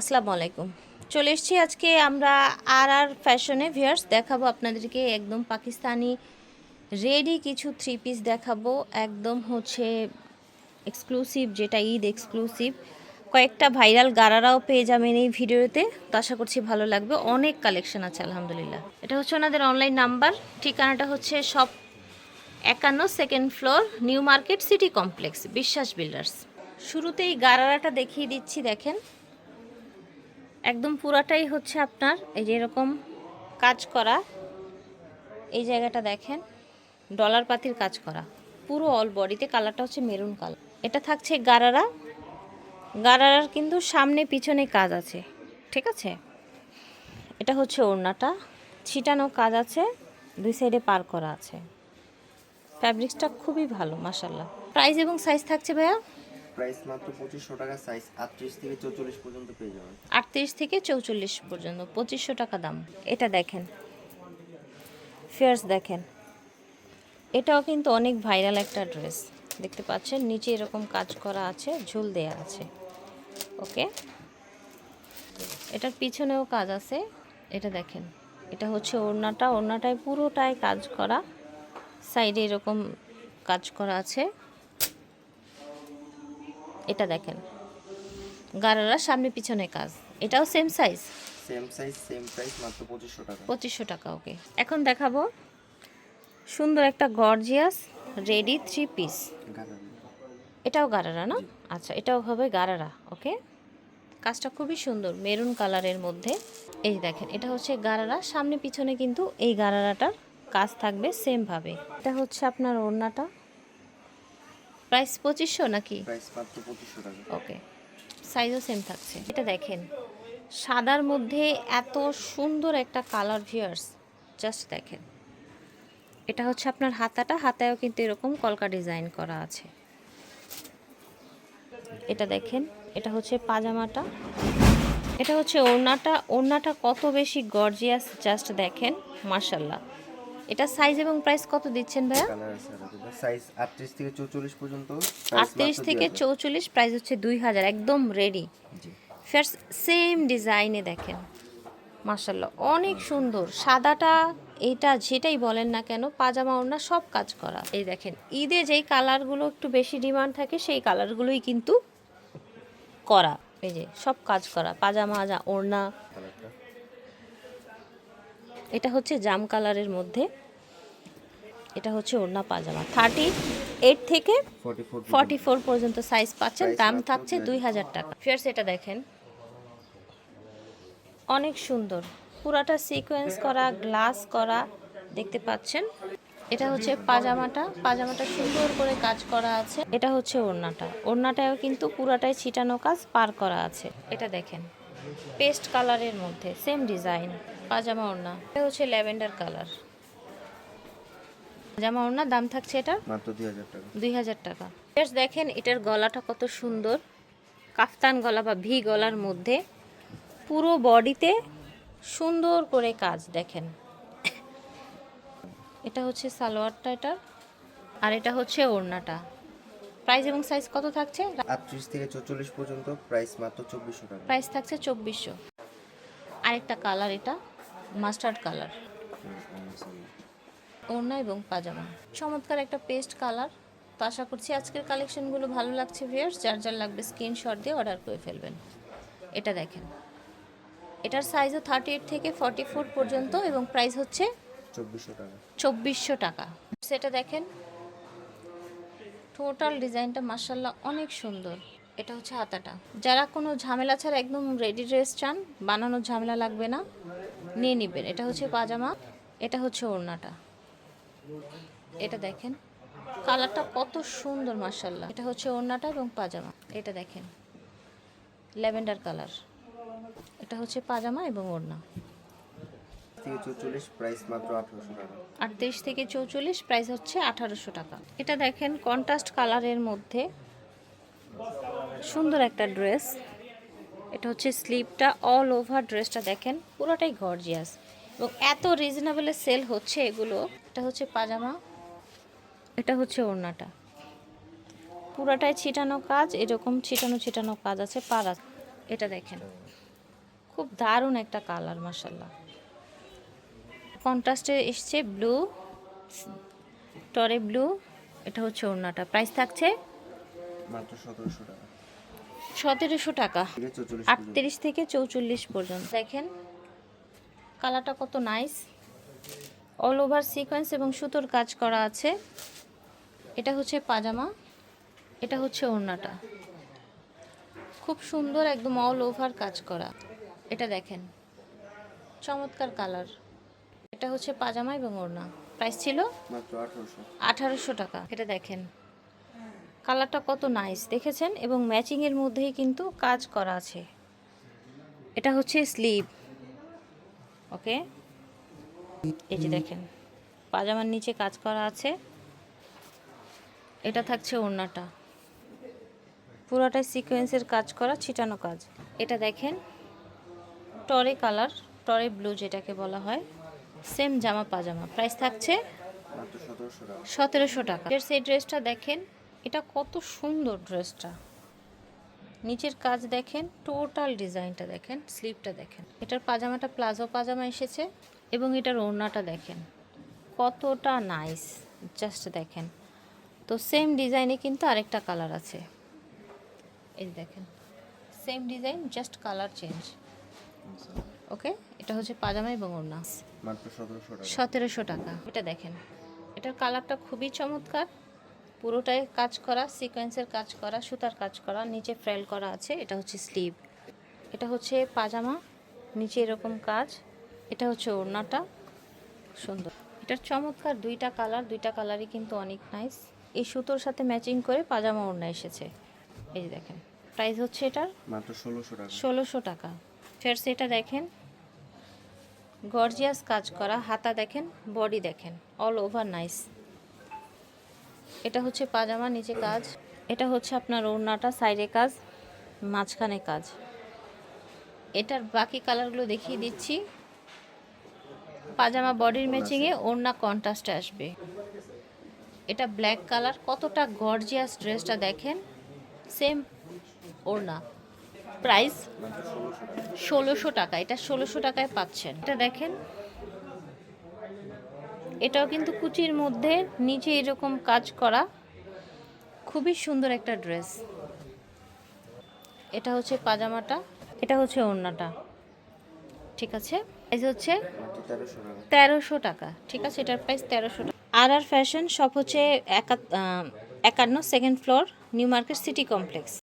আসসালামু আলাইকুম। চলে এসেছি আজকে আমরা আর আর ফ্যাশনে ভিয়ার্স দেখাবো আপনাদেরকে একদম পাকিস্তানি রেডি কিছু থ্রি পিস দেখাবো। একদম হচ্ছে এক্সক্লুসিভ যেটা ঈদ এক্সক্লুসিভ কয়েকটা ভাইরাল গারারাও পেয়ে যাবেন এই ভিডিওতে। তো আশা করছি ভালো লাগবে। অনেক কালেকশন আছে, আলহামদুলিল্লাহ। এটা হচ্ছে ওনাদের অনলাইন নাম্বার ঠিকানাটা হচ্ছে সব একান্ন second floor New Market City Complex Biswas builders. শুরুতেই গারারাটা দেখিয়ে দিচ্ছি, দেখেন। একদম পুরাটাই হচ্ছে আপনার এই যে এরকম কাজ করা। এই জায়গাটা দেখেন, ডলার পাতির কাজ করা। পুরো অল বডিতে কালারটা হচ্ছে মেরুন কালার এটা থাকছে গারারা। গারারার কিন্তু সামনে পিছনে কাজ আছে, ঠিক আছে? এটা হচ্ছে ওড়নাটা। ছিটানো কাজ আছে, দুই সাইডে পার করা আছে। ফ্যাব্রিক্সটা খুবই ভালো মাসাল্লাহ প্রাইস এবং সাইজ থাকছে ভাইয়া? প্রাইস মাত্র পঁচিশশো টাকা সাইজ আটত্রিশ থেকে চৌচল্লিশ পর্যন্ত পেয়ে যাবেন। আটত্রিশ থেকে চৌচল্লিশ পর্যন্ত, পঁচিশশো টাকা দাম। এটা দেখেন। ফেয়ার্স দেখেন। এটাও কিন্তু অনেক ভাইরাল একটা ড্রেস দেখতে পাচ্ছেন, নিচে এরকম কাজ করা আছে, ঝুল দেয়া আছে। ওকে? এটার পিছনেও কাজ আছে। এটা দেখেন। এটা হচ্ছে ওড়নাটা। ওড়নাটায় পুরোটাই কাজ করা। সাইডে এরকম কাজ করা আছে। এটা দেখেন। গারারা সামনে পিছনে কাজ। এটাও same size same size same price মাত্র পঁচিশশো টাকা। পঁচিশশো টাকা ওকে এখন দেখাবো সুন্দর একটা গর্জিয়াস রেডি থ্রি পিস এটাও গারারা না? আচ্ছা এটাও হবে গারারা ওকে কাজটা খুবই সুন্দর মেরুন কালারের মধ্যে। এই দেখেন এটা হচ্ছে গারারা। সামনে পিছনে কিন্তু এই গারারাটার কাজ থাকবে সেমভাবে এটা হচ্ছে আপনার ওড়নাটা। প্রাইস পঁচিশশো নাকি? প্রাইস মাত্র পঁচিশশো টাকা। ওকে সাইজও সেম থাকছে। এটা দেখেন সাদার মধ্যে এত সুন্দর একটা কালার ভিয়ার্স জাস্ট দেখেন। এটা হচ্ছে আপনার হাতাটা হাতায়ও কিন্তু এরকম কলকা ডিজাইন করা আছে। এটা দেখেন এটা হচ্ছে পাজামাটা। এটা হচ্ছে ওড়নাটা ওড়নাটা কত বেশি গর্জিয়াস জাস্ট দেখেন মার্শাল্লাহ এটা সাইজ এবং প্রাইস কত দিচ্ছেন ভাইয়া? সাইজ আটত্রিশ থেকে চৌচল্লিশ পর্যন্ত আটত্রিশ থেকে চৌচল্লিশ প্রাইস হচ্ছে দুই হাজার একদম রেডি জি। ফের সেম ডিজাইনে দেখেন। মার্শাল্লাহ অনেক সুন্দর। সাদাটা এটা যেটাই বলেন না কেন পাজামা ওড়না সব কাজ করা। এই দেখেন ঈদে যেই কালারগুলো একটু বেশি ডিমান্ড থাকে সেই কালারগুলোই কিন্তু করা। এই যে সব কাজ করা। পাজামা ওড়না এটা হচ্ছে জাম কালারের মধ্যে। এটা হচ্ছে ওড়না পাজামা। থার্টি এইট থেকে ফর্টি ফোর পর্যন্ত। সাইজ পাচ্ছেন। দাম থাকছে দুই হাজার টাকা। ফিয়ার্স এটা দেখেন। অনেক সুন্দর। পুরাটা সিকোয়েন্স করা গ্লাস করা দেখতে পাচ্ছেন? এটা হচ্ছে পাজামাটা। পাজামাটা সুন্দর করে কাজ করা আছে। এটা হচ্ছে ওড়নাটা। ওড়নাটাও কিন্তু পুরাটাই ছিটানো কাজ পার করা আছে। এটা দেখেন। পেস্ট কালারের মধ্যে সেম ডিজাইন পাজামা ওড়না। এটা হচ্ছে ল্যাভেন্ডার কালার। পাজামা ওড়না দাম থাকছে এটা মাত্র দুই হাজার টাকা। দুই হাজার টাকা। Just দেখেন এটার গলাটা কত সুন্দর। কাফতান গলা বা ভি গলার মধ্যে পুরো বডিতে সুন্দর করে কাজ দেখেন। এটা হচ্ছে সালোয়ারটা এটার আর এটা হচ্ছে ওড়নাটা। প্রাইস এবং সাইজ কত থাকছে? আটত্রিশ থেকে চৌচল্লিশ পর্যন্ত প্রাইস মাত্র চব্বিশশো টাকা। প্রাইস থাকছে চব্বিশশো। আরেকটা কালার এটা। Mustard colour. ওড়না এবং পাজামা। চমৎকার একটা পেস্ট কালার। তো আশা করছি আজকের কালেকশনগুলো ভালো লাগছে ভিয়ার্স যার যার লাগবে স্ক্রিনশট দিয়ে অর্ডার করে ফেলবেন। এটা দেখেন। এটার সাইজও থার্টি এইট থেকে ফর্টি ফোর পর্যন্ত এবং প্রাইস হচ্ছে চব্বিশশো টাকা। চব্বিশশো টাকা। সেটা দেখেন। টোটাল ডিজাইনটা মার্শাল্লাহ অনেক সুন্দর। এটা হচ্ছে হাতাটা। যারা কোনো ঝামেলা ছাড়া একদম রেডি ড্রেস চান বানানোর ঝামেলা লাগবে না। নিয়ে নেবেন। এটা হচ্ছে পাজামা এটা হচ্ছে ওড়নাটা। এটা দেখেন কালারটা কত সুন্দর মার্শাল্লাহ এটা হচ্ছে ওড়নাটা এবং পাজামা এটা দেখেন ল্যাভেন্ডার কালার। এটা হচ্ছে পাজামা এবং ওড়না। আটত্রিশ থেকে চৌচল্লিশ প্রাইস হচ্ছে আঠারোশো টাকা। এটা দেখেন কন্ট্রাস্ট কালারের মধ্যে সুন্দর একটা ড্রেস এটা হচ্ছে স্লিপটা অল ওভার ড্রেসটা দেখেন, পুরোটাই গর্জিয়াস এবং এত রিজনেবলে সেল হচ্ছে এগুলো, এটা হচ্ছে পাজামা, এটা হচ্ছে ওড়নাটা। পুরাটাই ছিটানো কাজ, এরকম ছিটানো ছিটানো কাজ আছে পাড়া এটা দেখেন, খুব দারুণ একটা কালার মাসাল্লাহ কন্ট্রাস্টে এসছে ব্লু টরে ব্লু এটা হচ্ছে ওড়নাটা। প্রাইস থাকছে মাত্র সতেরোশো টাকা। সতেরোশো টাকা। আটত্রিশ থেকে চৌচল্লিশ পর্যন্ত। দেখেন কালারটা কত নাইস অল ওভার সিকোয়েন্স এবং সুতোর কাজ করা আছে। এটা হচ্ছে পাজামা এটা হচ্ছে ওড়নাটা। খুব সুন্দর একদম অল ওভার কাজ করা। এটা দেখেন চমৎকার কালার। এটা হচ্ছে পাজামা এবং ওড়না। প্রাইস ছিল আঠারোশো টাকা। এটা দেখেন কালারটা কত নাইস দেখেছেন? এবং ম্যাচিংয়ের মধ্যেই কিন্তু কাজ করা আছে। এটা হচ্ছে স্লিভ ওকে? এই যে দেখেন পাজামার নিচে কাজ করা আছে। এটা থাকছে ওড়নাটা। পুরোটাই সিকোয়েন্সের কাজ করা ছিটানো কাজ। এটা দেখেন টরে কালার টরে ব্লু যেটাকে বলা হয়। সেম জামা পাজামা। প্রাইস থাকছে সতেরোশো টাকা। এর সেই ড্রেসটা দেখেন এটা কত সুন্দর ড্রেসটা। নিচের কাজ দেখেন টোটাল ডিজাইনটা দেখেন স্লিপটা দেখেন। এটার পাজামাটা প্লাজো পাজামা এসেছে এবং এটার ওড়নাটা দেখেন। কতটা নাইস জাস্ট দেখেন। তো সেম ডিজাইনে কিন্তু আরেকটা কালার আছে। এই দেখেন same design just colour change okay এটা হচ্ছে পাজামা এবং ওড়না। সতেরোশো টাকা। এটা দেখেন এটার কালারটা খুবই চমৎকার। পুরোটাই কাজ করা সিকোয়েন্সের কাজ করা সুতার কাজ করা নিচে ফ্রেল করা আছে এটা হচ্ছে স্লিভ এটা হচ্ছে পাজামা নিচে এরকম কাজ এটা হচ্ছে ওড়নাটা সুন্দর। এটার চমৎকার দুইটা কালার দুইটা কালারই কিন্তু অনেক নাইস এই সুতোর সাথে ম্যাচিং করে পাজামা ওড়না এসেছে। এই যে দেখেন প্রাইস হচ্ছে এটার মাত্র ষোলোশো টাকা। ষোলোশো টাকা। ফের সেটা দেখেন গর্জিয়াস কাজ করা হাতা দেখেন বডি দেখেন অল ওভার নাইস এটা হচ্ছে পাজামা নিচে কাজ। এটা হচ্ছে আপনার ওড়নাটা সাইডে কাজ মাঝখানে কাজ। এটার বাকি কালারগুলো দেখিয়ে দিচ্ছি। পাজামা বডির ম্যাচিংয়ে ওড়না কন্ট্রাস্টে আসবে। এটা ব্ল্যাক কালার কতটা গর্জিয়াস ড্রেসটা দেখেন। সেম ওড়না। প্রাইস ষোলোশো টাকা এটা ষোলোশো টাকায় পাচ্ছেন। এটা দেখেন এটাও কিন্তু কুচির মধ্যে নিচে এরকম কাজ করা। খুবই সুন্দর একটা ড্রেস। এটা হচ্ছে পাজামাটা, এটা হচ্ছে ওড়নাটা। ঠিক আছে? প্রাইস হচ্ছে তেরোশো টাকা। ঠিক আছে? এটার প্রাইস তেরোশো টাকা। আর আর ফ্যাশন, সব হচ্ছে একা একান্ন, second floor, New Market City Complex.